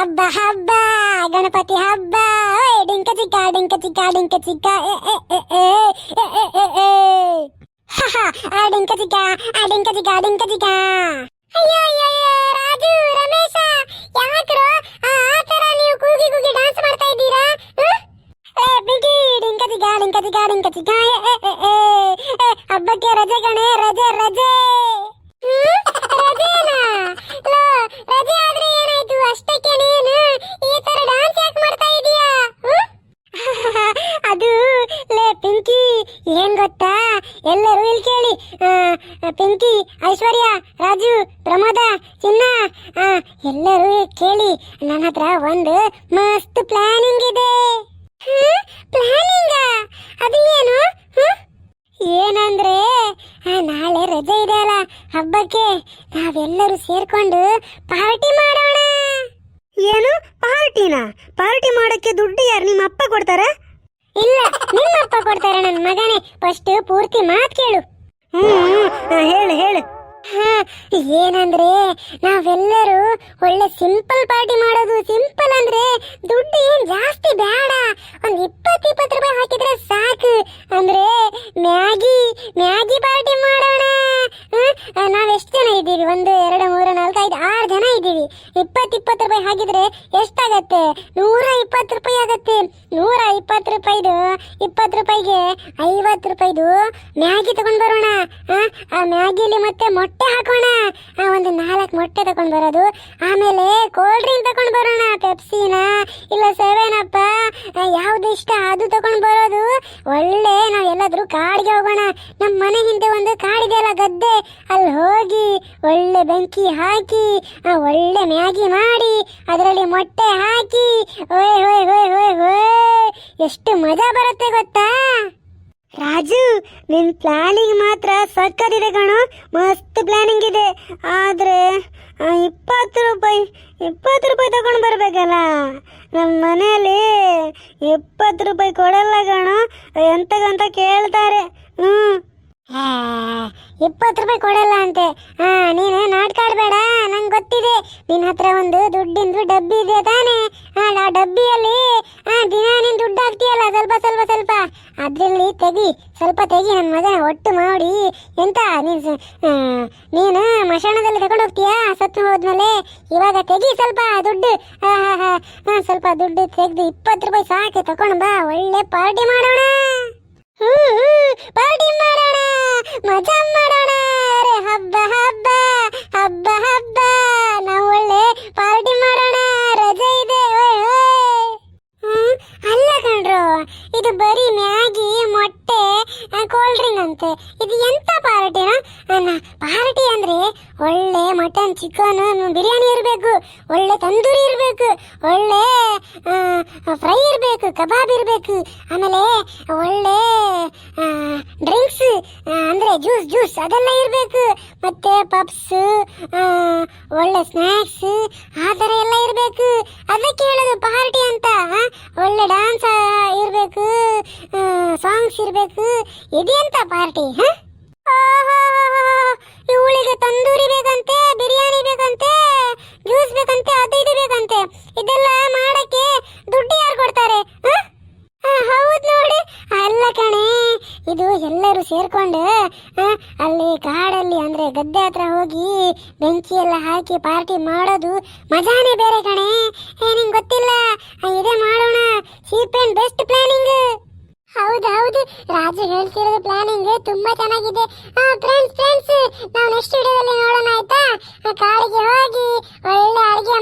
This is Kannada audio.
ಹಬ್ಬ ಹಬ್ಬ ಗಣಪತಿ ಹಬ್ಬ ಓಯ್ ಡಿಂಕ ಚಿಕ್ಕ ಡಿಂಕ ಚಿಕ್ಕ ಡಿಂಕ ಚಿಕ್ಕ ಎ ಎ ಎ ಎ ಎ ಎ ಎ ಎ. ಹ ಹ, ಆ ಡಿಂಕ ಚಿಕ್ಕ ಆ ಡಿಂಕ ಚಿಕ್ಕ ಡಿಂಕ ಚಿಕ್ಕ ಅಯ್ಯೋ ಅಯ್ಯೋ ಅಯ್ಯೋ, ರಾಜು ರಾಜು ಪ್ರಮೋದ ಚಿನ್ನ ಆ, ಎಲ್ಲರೂ ಕೇಳಿ ನನ್ನ ಹತ್ರ ಒಂದು ಮಸ್ತ್ ಪ್ಲಾನಿಂಗ್ ಇದೆ. ಪ್ಲಾನಿಂಗ ಅದು ಏನು? ಏನಂದ್ರೆ ನಾಳೆ ರಜೆ ಇದೆ ಅಲ್ಲ ಹಬ್ಬಕ್ಕೆ ನಾವೆಲ್ಲರೂ ಸೇರ್ಕೊಂಡು ಪಾರ್ಟಿ ಮಾಡೋಣ. ಏನು? ಪಾರ್ಟಿನ? ಪಾರ್ಟಿ ಮಾಡಕ್ಕೆ ದುಡ್ಡು ಯಾರು ನಿಮ್ಮ ಅಪ್ಪ ಕೊಡ್ತಾರ? ಇಲ್ಲ ನಿಮ್ಮಪ್ಪ ಕೊಡ್ತಾರೆ ನನ್ನ ಮಗನೇ. ಫಸ್ಟ್ ಪೂರ್ತಿ ಮಾತು ಕೇಳು. ಹ್ಮ್ ಹೇಳು ಹೇಳು. ಏನಂದ್ರೆ ನಾವೆಲ್ಲರೂ ಒಳ್ಳೆ ಸಿಂಪಲ್ ಪಾರ್ಟಿ ಮಾಡೋದು ಸಿಂಪಲ್ ಅಂದ್ರೆ ದುಡ್ಡು ಏನ್ ಜಾಸ್ತಿ ಬೇಡ. ಒಂದ್ ಇಪ್ಪತ್ ಇಪ್ಪತ್ತು ರೂಪಾಯಿ ಹಾಕಿದ್ರೆ ಸಾಕು. ಅಂದ್ರೆ ಮ್ಯಾಗಿ ಮ್ಯಾಗಿ ಪಾರ್ಟಿ ಹಾಕಿದ್ರೆ ಎಷ್ಟಾಗತ್ತೆ? ನೂರ ಇಪ್ಪತ್ತು ರೂಪಾಯಿ ಆಗತ್ತೆ. ನೂರ ಇಪ್ಪತ್ತು ರೂಪಾಯಿದು ಇಪ್ಪತ್ತು ರೂಪಾಯಿಗೆ ಐವತ್ತು ರೂಪಾಯಿದು ಮ್ಯಾಗಿ ತಗೊಂಡ್ ಬರೋಣ. ಆ, ಮ್ಯಾಗಿಲಿ ಮತ್ತೆ ಮೊಟ್ಟೆ ಹಾಕೋಣ. ಒಂದು ನಾಲ್ಕು ಮೊಟ್ಟೆ ತಗೊಂಡ್ ಬರೋದು. ಆಮೇಲೆ ಕೋಲ್ಡ್ ಡ್ರಿಂಕ್ ತಗೊಂಡ್ ಬರೋಣ ಪೆಪ್ಸಿನ ಇಲ್ಲ ಸೆವೆನ್ ಅಪ್ಪ ಯಾವ್ದು ಇಷ್ಟ ಅದು ತಗೊಂಡ್ ಬರೋದು. ಒಳ್ಳೆ ನಾವು ಎಲ್ಲಾದ್ರೂ ಕಾಡಿಗೆ ಹೋಗೋಣ. ನಮ್ಮ ಮನೆ ಹಿಂದೆ ಒಂದು ಕಾಡಿದೆಯಲ್ಲ ಗದ್ದೆ. ಅಲ್ಲಿ ಹೋಗಿ ಒಳ್ಳೆ ಬೆಂಕಿ ಹಾಕಿ ಒಳ್ಳೆ ಮ್ಯಾಗಿ ಮಾಡಿ ಅದರಲ್ಲಿ ಮೊಟ್ಟೆ ಹಾಕಿ ಓಯ್ ಹೋಯ್ ಹೋಯ್ ಹೋಯ್ ಎಷ್ಟು ಮಜಾ ಬರುತ್ತೆ ಗೊತ್ತಾ? ರಾಜು ನಿನ್ ಪ್ಲಾನಿಂಗ್ ಮಾತ್ರ ಸಕ್ಕದಿದೆ ಕಣೋ. ಮಸ್ತ್ ಪ್ಲಾನಿಂಗ್ ಇದೆ. ಆದ್ರೆ ಇಪ್ಪತ್ತು ರೂಪಾಯಿ ಇಪ್ಪತ್ತು ರೂಪಾಯಿ ತಗೊಂಡು ಬರ್ಬೇಕಲ್ಲ. ನಮ್ಮ ಮನೆಯಲ್ಲಿ ಇಪ್ಪತ್ತು ರೂಪಾಯಿ ಕೊಡಲ್ಲ ಕಣೋ. ಎಂತಕ್ಕಂತ ಕೇಳ್ತಾರೆ. ಆ, ಇಪ್ಪತ್ತು ರೂಪಾಯಿ ಕೊಡಲ್ಲ ಅಂತೆ. ಹಾ ನೀನು ನಾಟಕ ನಂಗೆ ಗೊತ್ತಿದೆ ನಿನ್ನ ಹತ್ರ ಒಂದು ದುಡ್ಡಿಂದು ಡಬ್ಬಿ ಇದೆ ತಾನೇ. ಆ ಡಬ್ಬಿಯಲ್ಲಿ, ಆ ದಿನ ನೀನು ದುಡ್ಡು ಹಾಕ್ತೀಯಲ್ಲ ಸ್ವಲ್ಪ ಸ್ವಲ್ಪ ಸ್ವಲ್ಪ. ಅದ್ರಲ್ಲಿ ತೆಗಿ, ಸ್ವಲ್ಪ ತೆಗಿ ನನ್ನ ಮಗನ ಒಟ್ಟು ಮಾಡಿ. ಎಂತ, ನೀನು ನೀನು ಮಶಾಣದಲ್ಲಿ ತಗೊಂಡು ಹೋಗ್ತೀಯಾ? ಸತ್ತು ಹೋದ್ಮೇಲೆ ಇವಾಗ ತೆಗಿ ಸ್ವಲ್ಪ ದುಡ್ಡು. ಸ್ವಲ್ಪ ದುಡ್ಡು ತೆಗೆದು ಇಪ್ಪತ್ತು ರೂಪಾಯಿ ಸಾಕು ತಗೊಂಡು ಬಾ. ಒಳ್ಳೆ ಪಾರ್ಟಿ ಮಾಡೋಣ. ಪಾರ್ಟಿ ಎಂತ ಪಾರ್ಟಿನ ಪಾರ್ಟಿ ಅಂದ್ರೆ ಒಳ್ಳೆ ಮಟನ್ ಚಿಕನ್ ಬಿರಿಯಾನಿ ಇರಬೇಕು, ಒಳ್ಳೆ ತಂದೂರಿ ಇರಬೇಕು, ಒಳ್ಳೆ ಫ್ರೈ ಇರಬೇಕು, ಕಬಾಬ್ ಇರಬೇಕು, ಆಮೇಲೆ ಒಳ್ಳೆ ಡ್ರಿಂಕ್ಸ್ ಅಂದ್ರೆ ಜ್ಯೂಸ್ ಜ್ಯೂಸ್ ಅದೆಲ್ಲ ಇರಬೇಕು, ಮತ್ತೆ ಪಪ್ಸ್ ಒಳ್ಳೆ ಸ್ನ್ಯಾಕ್ಸ್ ಆ ಥರ ಎಲ್ಲ ಇರಬೇಕು. ಅದಕ್ಕೆ ಹೇಳೋದು ಪಾರ್ಟಿ ಅಂತ? ಒಳ್ಳೆ ಡ್ಯಾನ್ಸ್ ಇರಬೇಕು ಸಾಂಗ್ಸ್ ಇರಬೇಕು ಇದೆಂತ ಪಾರ್ಟಿ ಇವಳಿಗೆ ತಂದೂರಿ ಬೇಕಂತೆ, ಬಿರಿಯಾನಿ ಬೇಕಂತೆ, ಜ್ಯೂಸ್ ಬೇಕಂತೆ, ಅದು ಇದು ಬೇಕಂತೆ. ಇದೆಲ್ಲ ಮಾಡಕ್ಕೆ ದುಡ್ಡು ಯಾರು ಕೊಡ್ತಾರೆ ಹೌದು ನೋಡಿ. ಅಲ್ಲ ಕಣೆ, ಇದು ಎಲ್ಲರೂ ಸೇರ್ಕೊಂಡು ಅಲ್ಲಿ ಕಾಡಲ್ಲಿ ಅಂದ್ರೆ ಗದ್ದೆ ಹತ್ರ ಹೋಗಿ ಬೆಂಕಿ ಎಲ್ಲ ಹಾಕಿ ಪಾರ್ಟಿ ಮಾಡೋದು ಮಜಾನೇ ಬೇರೆ ಕಣೆ. ನಿಂಗೆ ಗೊತ್ತಿಲ್ಲ? ಇದೆ ಮಾಡೋಣ. Cheap and best planning. ಹೌದು ಹೌದು. ರಾಜು ಹೇಳ್ತಿರೋದು ಪ್ಲಾನಿಂಗ್ ತುಂಬಾ ಚೆನ್ನಾಗಿದೆ. ಫ್ರೆಂಡ್ಸ್ ಫ್ರೆಂಡ್ಸ್ ನಾವು ನೆಕ್ಸ್ಟ್ ವಿಡಿಯೋದಲ್ಲಿ ನೋಡೋಣ ಆಯ್ತಾ? ಆ, ಕಾಡಿಗೆ ಹೋಗಿ ಒಳ್ಳೆ ಅಡುಗೆ